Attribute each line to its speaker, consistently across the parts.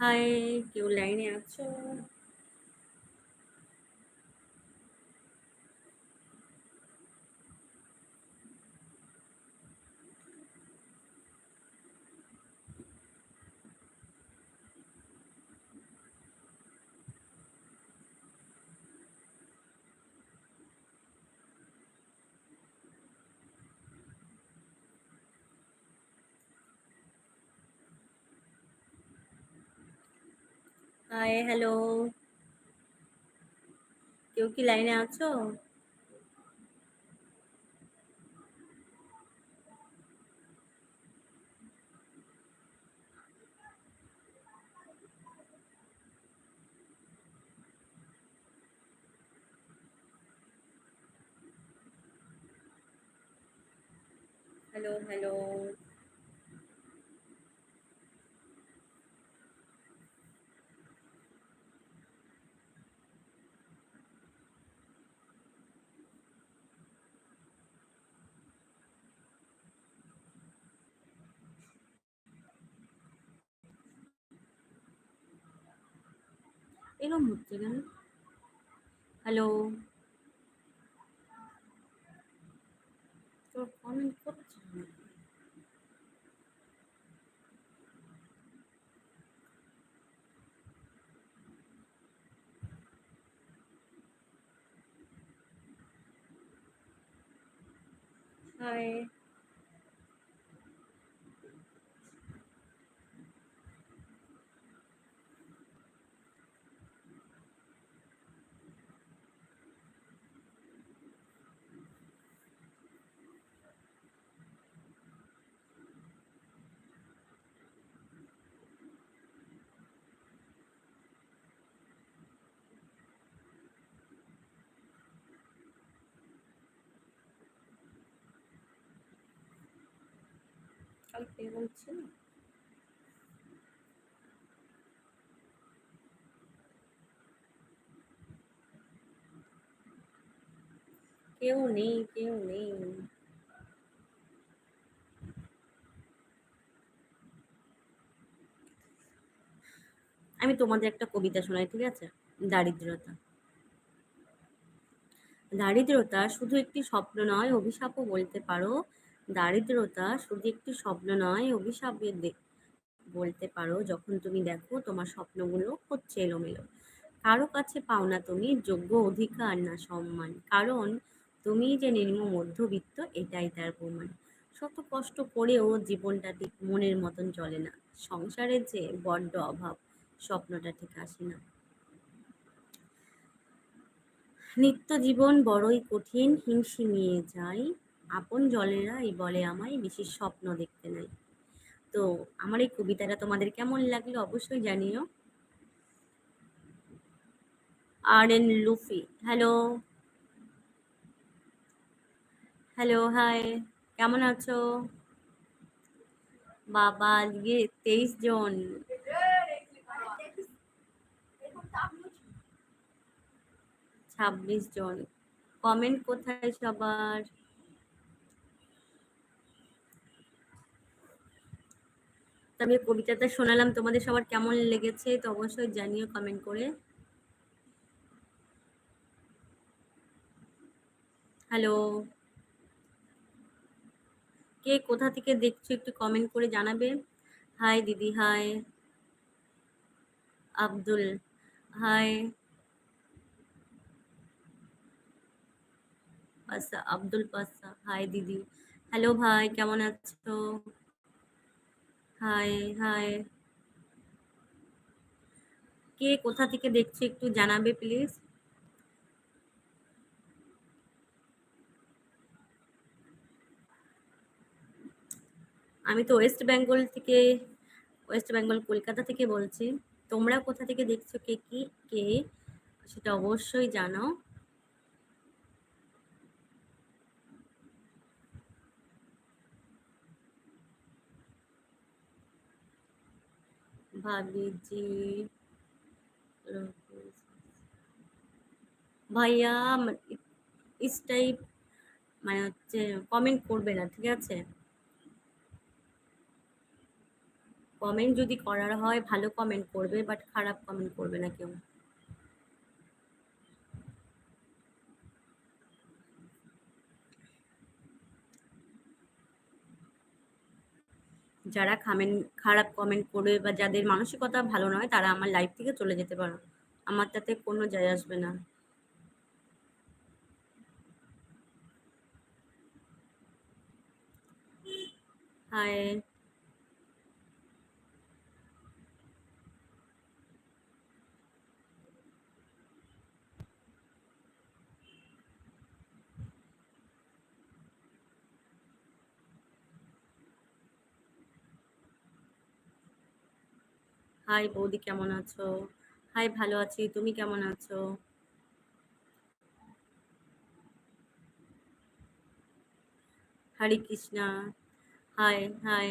Speaker 1: High কেউ লাইনে আছো হাই হ্যালো কেউ কি লাইনে আছো হ্যালো হ্যালো এরকম হচ্ছে কেন? হ্যালো তোর কমেন্ট করছে না। হাই কালকে এরকম ছিল কেউ নেই কেউ নেই আমি তোমাদের একটা কবিতা শোনাই, ঠিক আছে? দারিদ্রতা। দারিদ্রতা শুধু একটি স্বপ্ন নয়, অভিশাপও বলতে পারো। দারিদ্রতা শুধু একটি স্বপ্ন নয়, অভিশাপের বলতে পারো, যখন তুমি দেখো তোমার স্বপ্নগুলো হচ্ছে এলোমেলো। কারও কাছে পাও না তুমি যোগ্য অধিকার না সম্মান। কারণ তুমি যে নিম্ন মধ্যবিত্ত এটাই তার প্রমাণ। শত কষ্ট করেও জীবনটা ঠিক মনের মতন চলে না। সংসারের যে বড্ড অভাব, স্বপ্নটা ঠিক আসে না। নিত্য জীবন বড়ই কঠিন হিমশিমিয়ে যায়। আপন জলেরাই বলে আমায় বেশি স্বপ্ন দেখতে নাই। তো আমার এই কবিতাটা তোমাদের কেমন লাগল অবশ্যই জানিও। আর এন লুফি, হ্যালো। Hello, hi. কেমন আছো? বাবা, আজকে তেইশ জন। ছাব্বিশ জন। কমেন্ট কোথায় সবার? আমি কবিতাটা শোনালাম, তোমাদের সবার কেমন লেগেছে তো অবশ্যই জানিও কমেন্ট করে। হ্যালো কে কোথা থেকে দেখছ একটু কমেন্ট করে জানাবে। হাই দিদি হাই আব্দুল হাই পাসা, আব্দুল পাসা হাই দিদি। হ্যালো ভাই, কেমন আছো? High hi. কে কোথা থেকে দেখছ একটু জানাবে, প্লিজ? আমি তো ওয়েস্ট বেঙ্গল থেকে, ওয়েস্ট বেঙ্গল কলকাতা থেকে বলছি। তোমরা কোথা থেকে দেখছ কে কি, কে? সেটা অবশ্যই জানাও। ভাবিজি। ভাইয়া ইস টাইপ মানে হচ্ছে কমেন্ট করবে না, ঠিক আছে? কমেন্ট যদি করার হয়, ভালো কমেন্ট করবে বাট খারাপ কমেন্ট করবে না কেউ। যারা খামেন খারাপ কমেন্ট করবে বা যাদের মানসিকতা ভালো নয়, তারা আমার লাইফ থেকে চলে যেতে পারো। আমার তাতে কোনো যায় আসবে না। হাই হাই বৌদি, কেমন আছো? হাই, ভালো আছি, তুমি কেমন আছো? Hare Krishna, hi hi.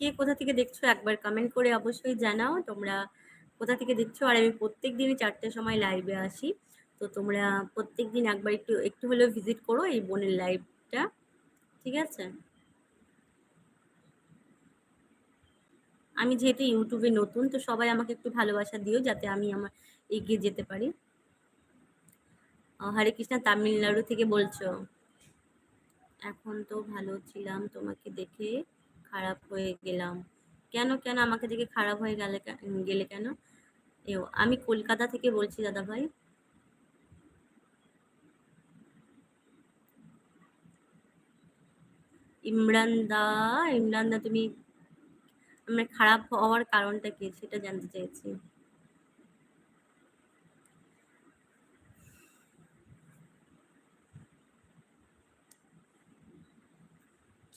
Speaker 1: কে কোথা থেকে দেখছ? একবার কমেন্ট করে অবশ্যই জানাও। তোমরা কোথা থেকে দেখছ? আর আমি প্রত্যেক দিনই চারটের সময় লাইভে আসি। তো তোমরা প্রত্যেক দিন একবার একটু একটু হলেও ভিজিট করো এই বোনের লাইভটা ঠিক আছে? আমি যেহেতু ইউটিউবে নতুন, তো সবাই আমাকে একটু ভালোবাসা দিও যাতে আমি আমার এগিয়ে যেতে পারি। হরে কৃষ্ণা, তামিলনাড়ু থেকে বলছো? এখন তো ভালো ছিলাম, তোমাকে দেখে খারাপ হয়ে গেলাম। কেন কেন আমাকে দেখে খারাপ হয়ে গেলে গেলে কেন? এও, আমি কলকাতা থেকে বলছি দাদা ভাই। ইমরান দা ইমরান দা তুমি মানে খারাপ হওয়ার কারণটা কি সেটা জানতে চাইছি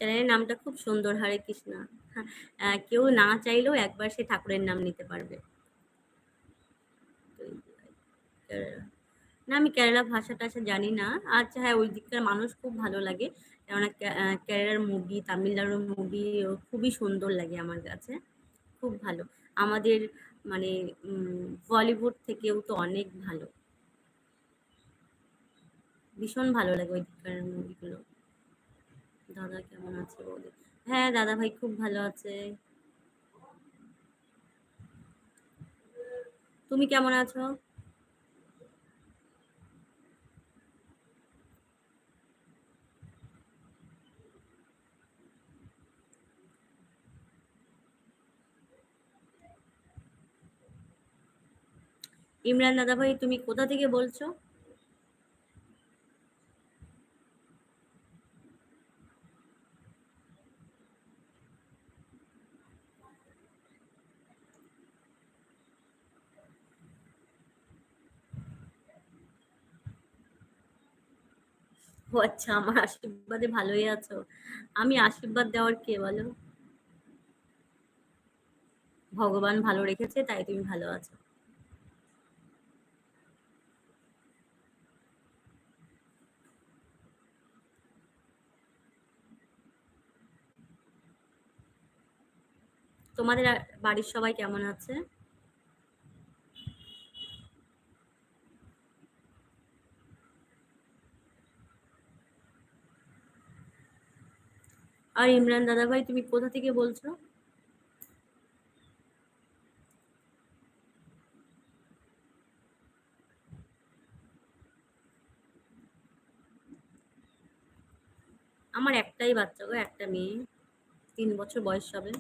Speaker 1: চ্যানেলের নামটা খুব সুন্দর হরে কৃষ্ণ। হ্যাঁ, কেউ না চাইলেও একবার সে ঠাকুরের নাম নিতে পারবে। না আমি কেরালা ভাষা টাষা জানি না। আচ্ছা হ্যাঁ ওই দিককার মানুষ খুব ভালো লাগে। কেননা কেরালার মুভি তামিলনাড়ুর মুভি খুবই সুন্দর লাগে আমার কাছে। খুব ভালো। আমাদের মানে বলিউড থেকেও তো অনেক ভালো। ভীষণ ভালো লাগে ওই দিককার মুভিগুলো দাদা কেমন আছে বলে? হ্যাঁ দাদা ভাই খুব ভালো আছে। তুমি কেমন আছো? ইমরান দাদা ভাই তুমি কোথা থেকে বলছো? ও আচ্ছা আমার আশীর্বাদে ভালোই আছো। আমি আশীর্বাদ দেওয়ার কে বলো? ভগবান ভালো রেখেছে, তাই তুমি ভালো আছো। তোমাদের বাড়ির সবাই কেমন আছে? আর ইমরান দাদা ভাই তুমি কোথা থেকে বলছো? আমার একটাই বাচ্চা গো, একটা মেয়ে। তিন বছর বয়স হবে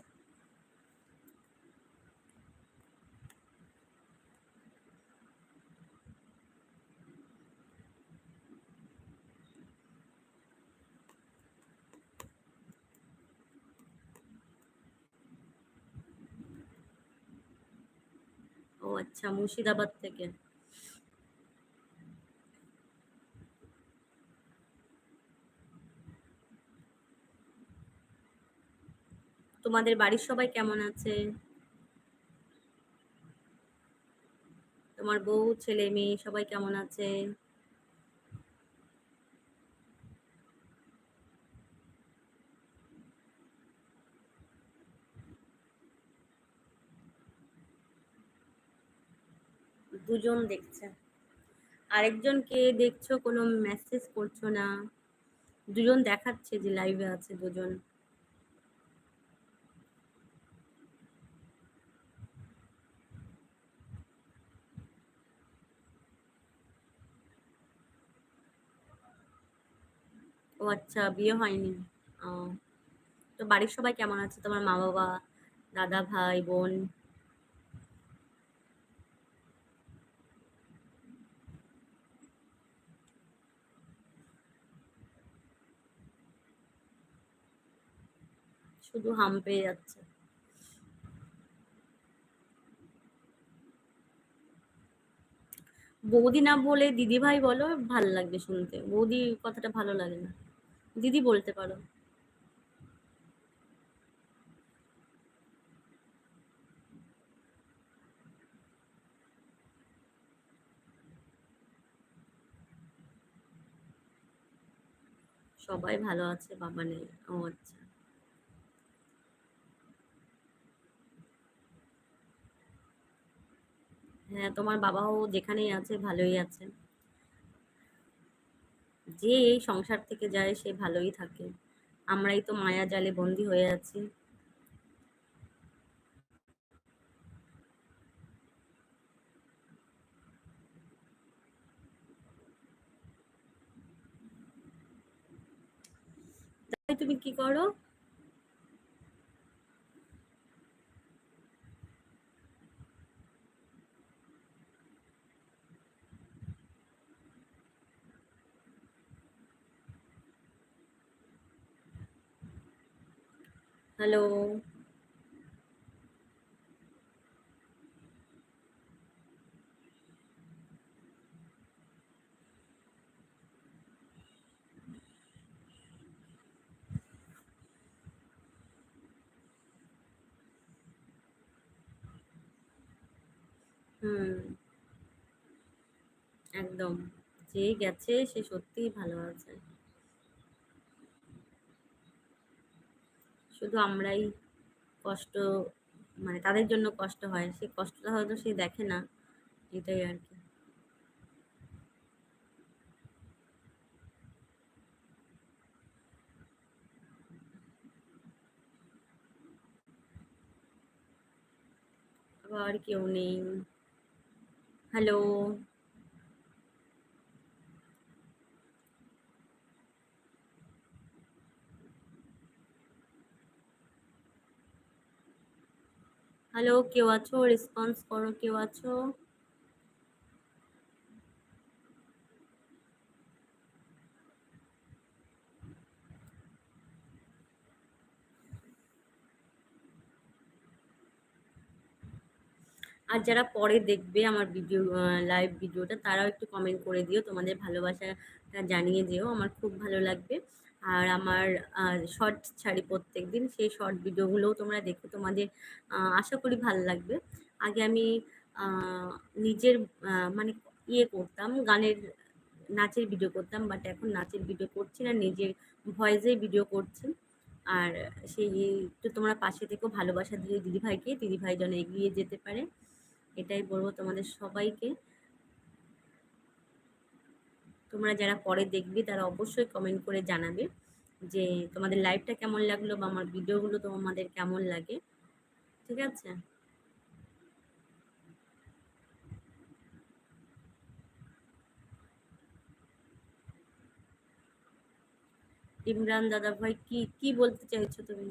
Speaker 1: ও আচ্ছা মুর্শিদাবাদ থেকে। তোমাদের বাড়ির সবাই কেমন আছে? তোমার বউ, ছেলে, মেয়ে সবাই কেমন আছে? দুজন দেখছে। আরেকজনকে দেখছ, কোনো মেসেজ করছ না। দুজন দেখাচ্ছে যে লাইভে আছে দুজন। ও আচ্ছা বিয়ে হয়নি। তো বাড়ির সবাই কেমন আছে? তোমার মা বাবা দাদা ভাই বোন? শুধু হাম পেয়ে যাচ্ছে। বৌদি না বলে দিদি ভাই বলো, ভালো লাগবে শুনতে। বৌদি কথাটা ভালো লাগে না। দিদি বলতে পারো। সবাই ভালো আছে, বাবা নেই, ও আচ্ছা। হ্যাঁ তোমার বাবাও যেখানেই আছে ভালোই আছে। যে এই সংসার থেকে যায়, সে ভালোই থাকে। আমরাই তো মায়া জালে বন্দি হয়ে আছি। তুমি কি করো? Hello hmm. একদম। যে গেছে সে সত্যিই ভালো আছে। শুধু আমরাই কষ্ট মানে তাদের জন্য কষ্ট হয়। সেই কষ্টটা হয়তো সে দেখে না, এটাই আর কি। আবার কেউ নেই। হ্যালো হ্যালো, কেউ আছো? রেসপন্স করো, কেউ আছো? আর যারা পরে দেখবে আমার ভিডিও লাইভ ভিডিওটা তারাও একটু কমেন্ট করে দিও। তোমাদের ভালোবাসাটা জানিয়ে দিও। আমার খুব ভালো লাগবে। আর আমার শর্ট ছাড়ি প্রত্যেক দিন। সেই শর্ট ভিডিওগুলোও তোমরা দেখো। তোমাদের আশা করি ভালো লাগবে। আগে আমি নিজের মানে ইয়ে করতাম, গানের নাচের ভিডিও করতাম বাট এখন নাচের ভিডিও করছি না, নিজের ভয়েসে ভিডিও করছি। আর সেই, তো তোমরা পাশে থেকেও ভালোবাসা দিয়ে দিদিভাইকে, দিদিভাই যেন এগিয়ে যেতে পারে। এটাই বলব তোমাদের সবাইকে। তোমরা যারা পরে দেখবে, তারা অবশ্যই কমেন্ট করে জানাবে যে তোমাদের লাইভটা কেমন লাগল বা আমার ভিডিওগুলো তোমাদের কেমন লাগে। ঠিক আছে? ইমরান দাদা ভাই, কি কি বলতে চাইছো তুমি?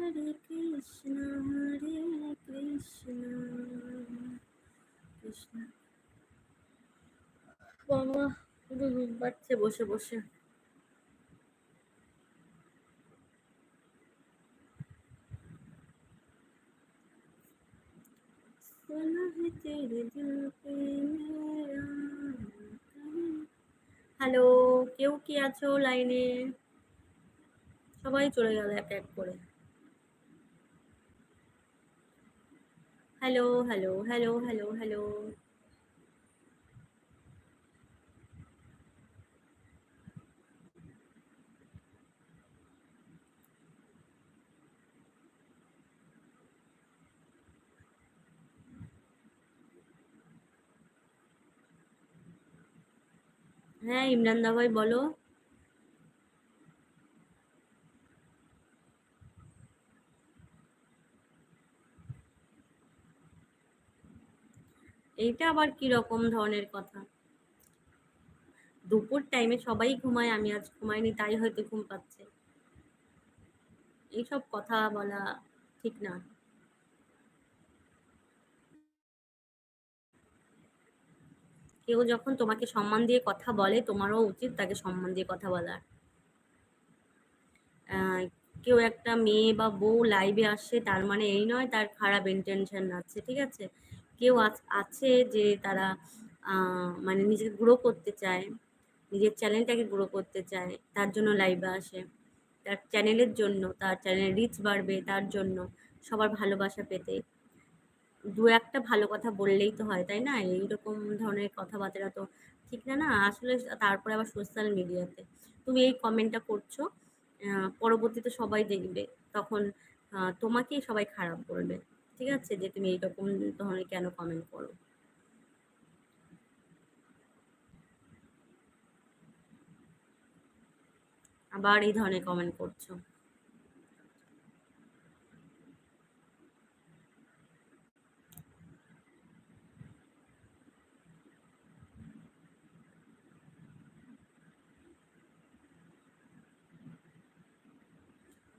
Speaker 1: হরে কৃষ্ণ হরে কৃষ্ণ। কৃষ্ণ। বাবা পুরো রূপ পাচ্ছে বসে বসে। হ্যালো, কেউ কি আছো লাইনে? সবাই চলে গেল এক এক করে। Hello hello hello hello hello হ্যাঁ ইমরান দা ভাই বলো এইটা আবার কি রকম ধরনের কথা? দুপুর টাইমে সবাই ঘুমায়, আমি আজ ঘুমাইনি, তাই হয়তো ঘুম পাচ্ছে। এইসব কথা বলা ঠিক না। কেউ যখন তোমাকে সম্মান দিয়ে কথা বলে, তোমারও উচিত তাকে সম্মান দিয়ে কথা বলার। কেউ একটা মেয়ে বা বউ লাইভে আসে, তার মানে এই নয়, তার খারাপ ইন্টেনশন আছে, ঠিক আছে? কেউ আছে যে তারা মানে নিজেকে গ্রো করতে চায়, নিজের চ্যানেলটাকে গ্রো করতে চায়, তার জন্য লাইভে আসে। তার চ্যানেলের জন্য, তার চ্যানেলের রিচ বাড়বে, তার জন্য সবার ভালোবাসা পেতে। দু একটা ভালো কথা বললেই তো হয়, তাই না? এইরকম ধরনের কথাবার্তা তো ঠিক না না? আসলে তারপরে আবার সোশ্যাল মিডিয়াতে তুমি এই কমেন্টটা করছ পরবর্তীতে সবাই দেখবে, তখন তোমাকেই সবাই খারাপ বলবে। ঠিক আছে যে তুমি এইরকম ধরনের কেন কমেন্ট করো? আবার এই ধরনের কমেন্ট করছ।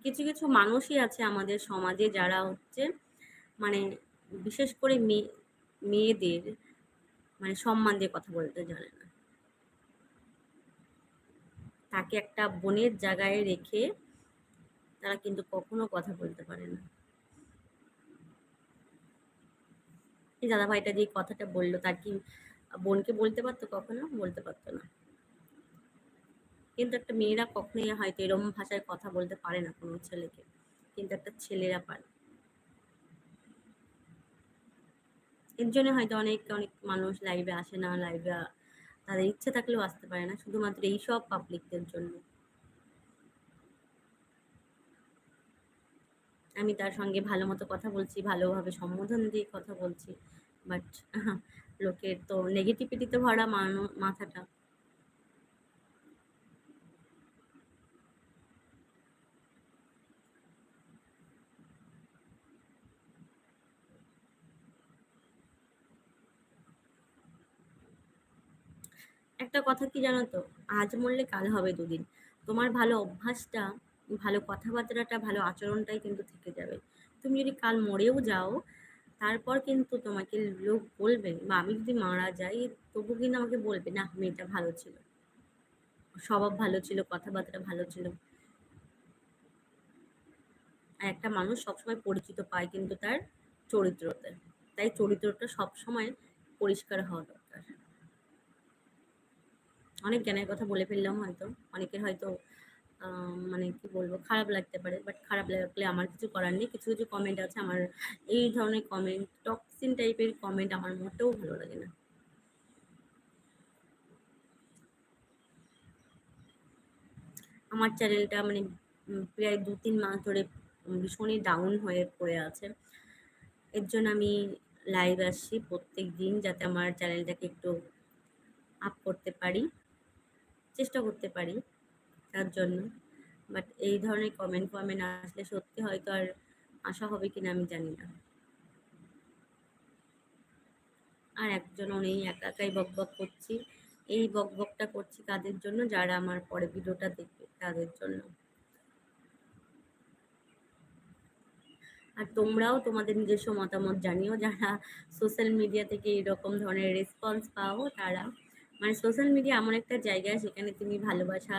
Speaker 1: কিছু কিছু মানুষই আছে আমাদের সমাজে যারা হচ্ছে মানে বিশেষ করে মেয়ে মেয়েদের মানে সম্মান দিয়ে কথা বলতে জানে না। তাকে একটা বোনের জায়গায় রেখে তারা কিন্তু কখনো কথা বলতে পারে না। এই দাদা ভাইটা যে কথাটা বলল, তার কি বোনকে বলতে পারতো কখনো? বলতে পারতো না। কিন্তু একটা মেয়েরা কখনোই হয়তো এরম ভাষায় কথা বলতে পারে না কোনো ছেলেকে। কিন্তু একটা ছেলেরা পারে। এর জন্য হয়তো অনেক অনেক মানুষ লাইভে আসে না লাইভে তাদের ইচ্ছে থাকলেও আসতে পারে না, শুধুমাত্র এইসব পাবলিকদের জন্য। আমি তার সঙ্গে ভালো মতো কথা বলছি, ভালোভাবে সম্বোধন দিয়ে কথা বলছি বাট লোকের তো নেগেটিভিটিতে ভরা মাথাটা। একটা কথা কি জানো তো? আজ মরলে কাল হবে দুদিন। তোমার ভালো অভ্যাসটা, ভালো কথাবার্তাটা, ভালো আচরণটাই কিন্তু থেকে যাবে। তুমি যদি কাল মরেও যাও, তারপর কিন্তু তোমাকে লোক বলবে বা আমি যদি মারা যাই, তবু কিন্তু আমাকে বলবে, না, মেয়েটা ভালো ছিল। স্বভাব ভালো ছিল কথাবার্তা ভালো ছিল। আর একটা মানুষ সবসময় পরিচিত পায় কিন্তু তার চরিত্রতে। তাই চরিত্রটা সবসময় পরিষ্কার হওয়া অনেক জ্ঞানের কথা বলে ফেললাম হয়তো। অনেকের হয়তো মানে কি বলব, খারাপ লাগতে পারে বাট খারাপ লাগলে আমার কিছু করার নেই। কিছু কিছু কমেন্ট আছে, আমার এই ধরনের কমেন্ট টক্সিন টাইপের কমেন্ট আমার মোটেও ভালো লাগে না। আমার চ্যানেলটা মানে প্রায় দু তিন মাস ধরে ভীষণই ডাউন হয়ে পড়ে আছে। এর জন্য আমি লাইভ আসছি প্রত্যেক দিন যাতে আমার চ্যানেলটাকে একটু আপ করতে পারি। চেষ্টা করতে পারি তার জন্য। বাট এই ধরনের কমেন্ট ফমেন্ট আসলে সত্যি হয়তো আর আশা হবে কিনা আমি জানি না। আর একজন নেই, একা একাই বক বক করছি। এই বক বকটা করছি কাদের জন্য? যারা আমার পরে ভিডিওটা দেখবে তাদের জন্য। আর তোমরাও তোমাদের নিজস্ব মতামত জানিও, যারা সোশ্যাল মিডিয়া থেকে এরকম ধরনের রেসপন্স পাও তারা। মানে সোশ্যাল মিডিয়া এমন একটা জায়গা সেখানে তুমি ভালোবাসা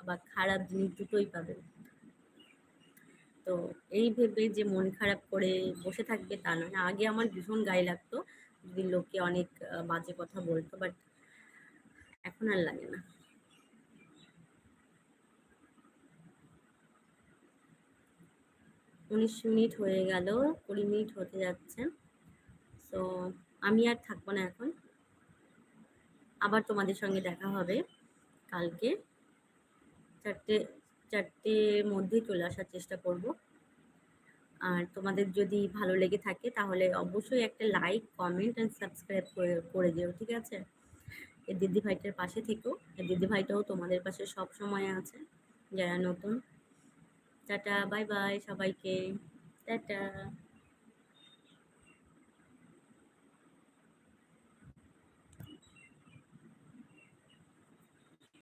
Speaker 1: বা খারাপ জিনিস দুটোই পাবে। তো এই ভেবে যে মন খারাপ করে বসে থাকবে তা নয়। আগে আমার ভীষণ গায়ে লাগতো যদি লোকে অনেক বাজে কথা বলতো বাট এখন আর লাগে না। উনিশ মিনিট হয়ে গেল, কুড়ি মিনিট হতে যাচ্ছে। তো আমি আর থাকব না এখন। আবার তোমাদের সঙ্গে দেখা হবে কালকে। চারটে চারটের মধ্যেই চলে আসার চেষ্টা করব। আর তোমাদের যদি ভালো লেগে থাকে তাহলে অবশ্যই একটা লাইক কমেন্ট অ্যান্ড সাবস্ক্রাইব করে দিও, ঠিক আছে? এই দিদি ভাইটার পাশে থেকো। এই দিদি ভাইটাও তোমাদের পাশে সব সময় আছে, যারা নতুন। টাটা বাই বাই সবাইকে। টাটা।